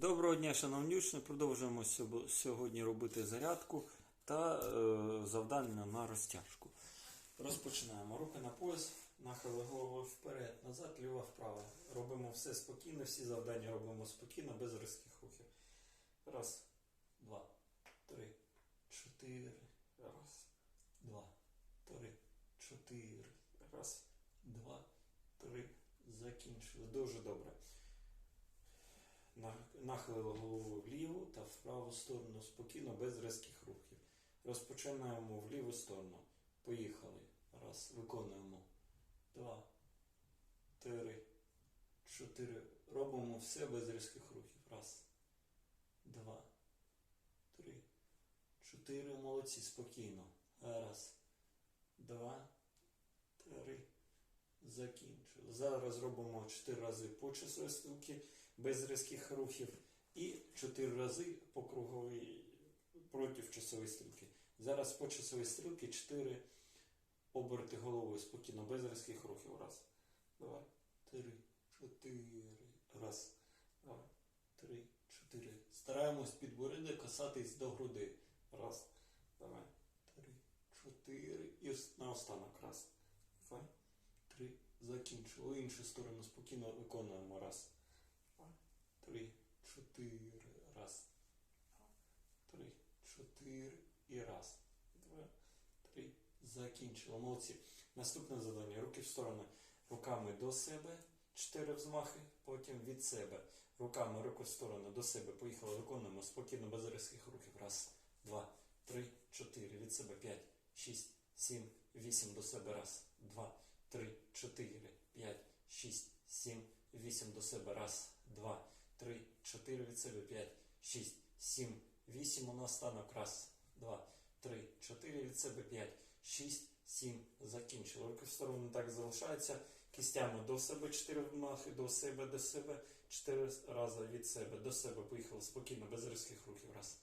Доброго дня, шановні учні. Продовжуємо сьогодні робити зарядку та е, завдання на розтяжку. Розпочинаємо. Руки на пояс, нахили головою вперед, назад, ліво, вправо. Робимо все спокійно, всі завдання робимо спокійно, без різких рухів. Раз, два, три, чотири. Раз, два, три, чотири. Раз, два, три. Закінчили. Дуже добре. На- Нахилили голову вліву та в праву сторону спокійно, без різких рухів. Розпочинаємо в ліву сторону. Поїхали. Раз. Виконуємо. Два. Три. Чотири. Робимо все без різких рухів. Раз. Два. Три. Чотири. Молодці. Спокійно. Раз. Два. Три. Закінчили. Зараз робимо 4 рази по часовій стрілці без різких рухів і 4 рази по круговій проти часової стрілки. Зараз по часовій стрілці 4 оберти головою спокійно, без різких рухів. Раз, два, три, чотири. Раз, два, три, чотири. Стараємось підборіддя касатись до груди. Раз, два, три, чотири. І ос- наостанок. Раз, два, три. Закінчили. Іншу сторону спокійно виконуємо. Раз, чотири. Раз, три, чотири. І раз, два, три. Закінчили. Молодці. Наступне завдання. Руки в сторони. Руками до себе. Чотири взмахи. Потім від себе. Руками руки в сторону до себе. Поїхали. Виконуємо спокійно, без різких рухів. Раз, два, три, чотири. Від себе. П'ять, шість, сім, вісім. До себе. Раз, два, три, чотири, п'ять, шість, сім, вісім. До себе. Раз, два, три, чотири. Від себе. П'ять, шість, сім, вісім. У нас наостанок. Раз, два, три, чотири. Від себе. П'ять, шість, сім. Закінчили. Руки в сторону так залишаються. Кістями до себе. Чотири махи. До себе, до себе. Чотири рази від себе. До себе. Поїхали спокійно, без різких рухів. Раз,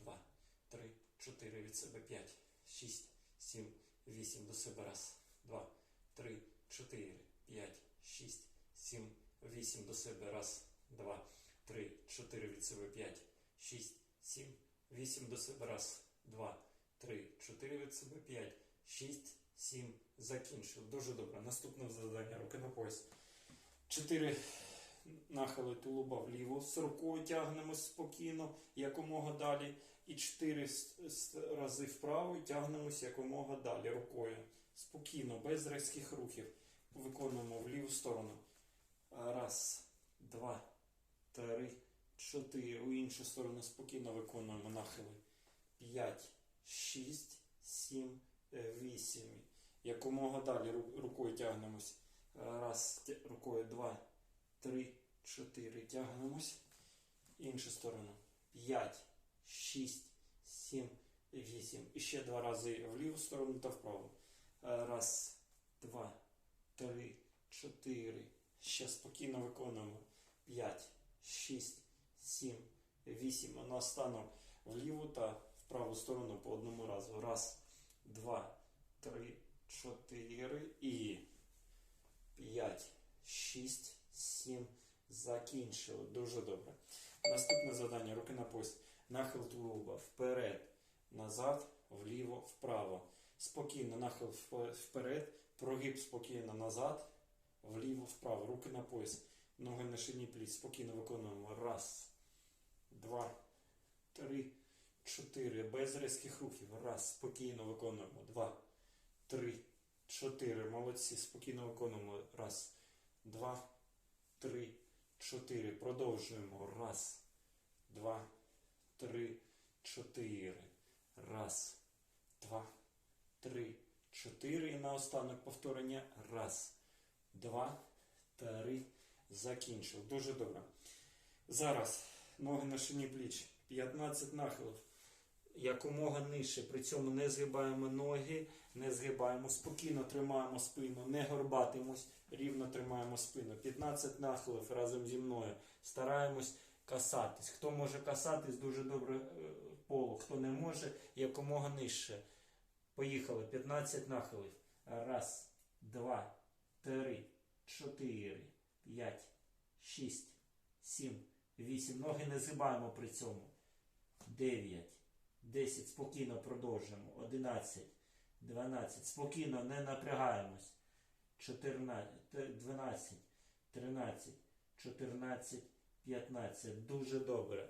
два, три, чотири. Від себе. П'ять, шість, сім, вісім. До себе. Раз, два, три, чотири, п'ять, шість, сім, вісім. До себе. Раз, два, три, чотири. Від себе. П'ять, шість, сім, вісім. До себе. Раз, два, три, чотири. Від себе. П'ять, шість, сім. Закінчив. Дуже добре. Наступне завдання. Руки на пояс. Чотири нахили тулуба вліво. З рукою тягнемось спокійно, якомога далі. І чотири с- с- рази вправо і тягнемось якомога далі рукою. Спокійно, без різких рухів. Виконуємо в ліву сторону. Раз, два, три, чотири. У іншу сторону спокійно виконуємо нахили. П'ять, шість, сім, е, вісім. Якомога далі рукою тягнемось. Раз, рукою два, три, чотири. Тягнемось. Іншу сторону. П'ять, шість, сім, вісім. І ще два рази в ліву сторону та вправо. Раз, два, три, чотири. Ще спокійно виконуємо. П'ять, шість, сім, вісім. А наостанок в ліву та в праву сторону по одному разу. Раз, два, три, чотири і п'ять, шість, сім. Закінчили. Дуже добре. Наступне завдання. Руки на пояс. Нахил тулуба. Вперед, назад, вліво, вправо. Спокійно нахил вперед, прогиб спокійно назад, вліво, вправо. Руки на пояс. Ноги на шині пліт. Спокійно виконуємо. Раз, два, три, чотири. Без різких рухів. Раз. Спокійно виконуємо. Два, три, чотири. Молодці. Спокійно виконуємо. Раз, два, три, чотири. Продовжуємо. Раз, два, три, чотири. Раз, два, три, чотири. І наостанок повторення. Раз, два, три. Закінчив. Дуже добре. Зараз ноги на шині пліч. 15 нахилів. Якомога нижче. При цьому не згибаємо ноги, не згибаємо. Спокійно тримаємо спину, не горбатимось, рівно тримаємо спину. 15 нахилів разом зі мною. Стараємось касатись. Хто може касатись, дуже добре е, полу. Хто не може, якомога нижче. Поїхали. 15 нахилів. Раз, два, три, чотири, п'ять, шість, сім, 8. Ноги не згибаємо при цьому. 9. 10. Спокійно продовжуємо. 11. 12. Спокійно не напрягаємось. 14, 12, 13, 14, 15. Дуже добре.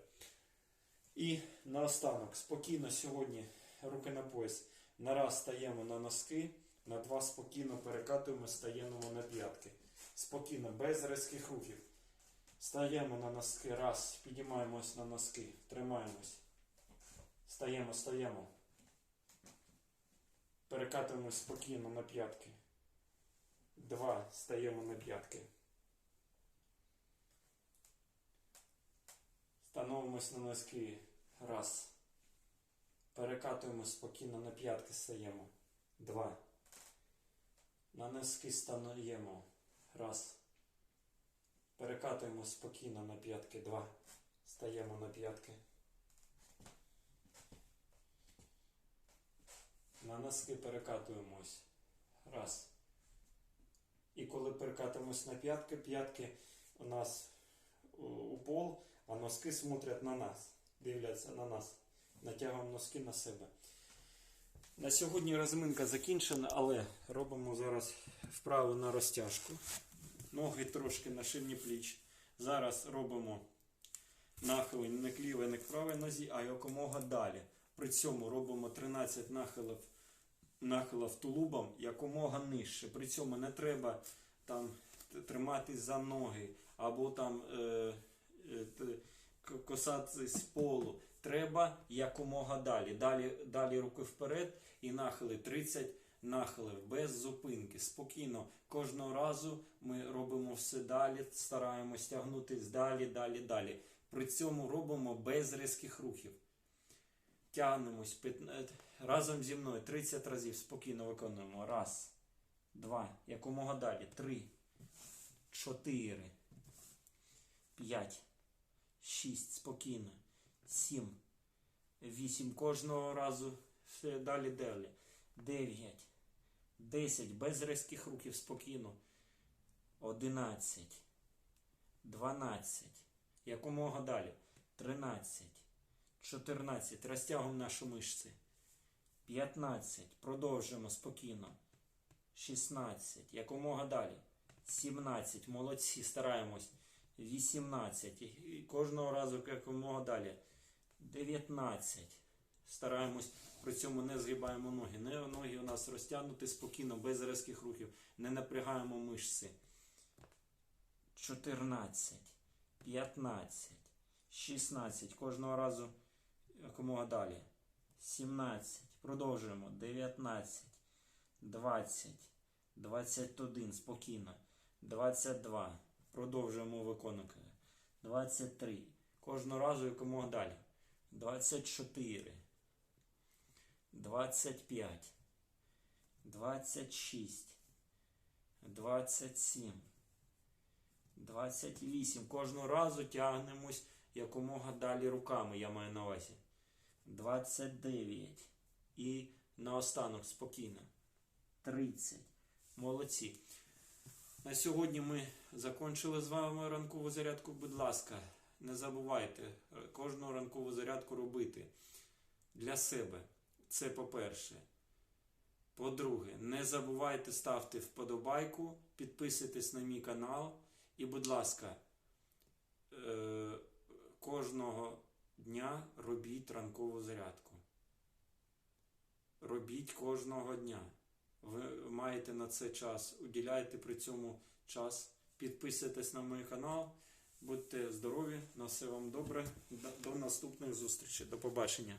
І наостанок, спокійно сьогодні руки на пояс. На раз стаємо на носки, на два спокійно перекатуємо, стаємо на п'ятки. Спокійно, без різких рухів. Стаємо на носки. Раз, підіймаємось на носки, тримаємось. Стаємо, стаємо. Перекатуємось спокійно на п'ятки. Два, стаємо на п'ятки. Становимось на носки. Раз. Перекатуємо спокійно на п'ятки стаємо. Два. На носки стаємо. Раз. Перекатуємо спокійно на п'ятки. Два. Стаємо на п'ятки. На носки перекатуємось. Раз. І коли перекатуємось на п'ятки, п'ятки у нас у пол, а носки смотрять на нас, дивляться на нас. Натягуємо носки на себе. На сьогодні розминка закінчена, але робимо зараз вправи на розтяжку. Ноги трошки на ширні пліч. Зараз робимо нахили не к лівій, не к правій нозі, а якомога далі. При цьому робимо 13 нахилів, нахилів тулубом якомога нижче. При цьому не треба там триматись за ноги або там е, е, косатись полу. Треба якомога далі. Далі, далі руки вперед і нахили 30 нахилів без зупинки. Спокійно. Кожного разу ми робимо все далі, стараємось тягнутись далі, далі, далі. При цьому робимо без різких рухів. Тягнемось п'ятна- разом зі мною 30 разів спокійно виконуємо. Раз, два, якомога далі. Три, чотири, п'ять, шість, спокійно. Сім, вісім. Кожного разу все далі, далі. Дев'ять, десять. Без різких рухів спокійно. Одинадцять, дванадцять. Якомога далі. Тринадцять. 14. Розтягуємо наші мишці. 15. Продовжуємо спокійно. 16. Якомога далі. 17. Молодці. Стараємось. 18. І- і Кожного разу якомога далі. 19. Стараємось. При цьому не згибаємо ноги. Не ноги у нас розтягнуті спокійно, без різких рухів. Не напрягаємо мишці. 14. 15. 16. Кожного разу якомога далі. 17. Продовжуємо. 19. 20. 21. Спокійно. 22. Продовжуємо виконувати. 23. Кожного разу якомога далі. 24. 25. 26. 27. 28. Кожного разу тягнемось якомога далі руками, я маю на увазі. 29. І наостанок спокійно. 30. Молодці. На сьогодні ми закончили з вами ранкову зарядку. Будь ласка, не забувайте е, кожну ранкову зарядку робити для себе. Це по-перше. По-друге, не забувайте ставити вподобайку, підписуйтесь на мій канал. І, будь ласка, е, кожного дня робіть ранкову зарядку. Робіть кожного дня. Ви маєте на це час. Уділяйте при цьому час. Підписуйтесь на мій канал. Будьте здорові, на все вам добре. До наступних зустрічей. До побачення.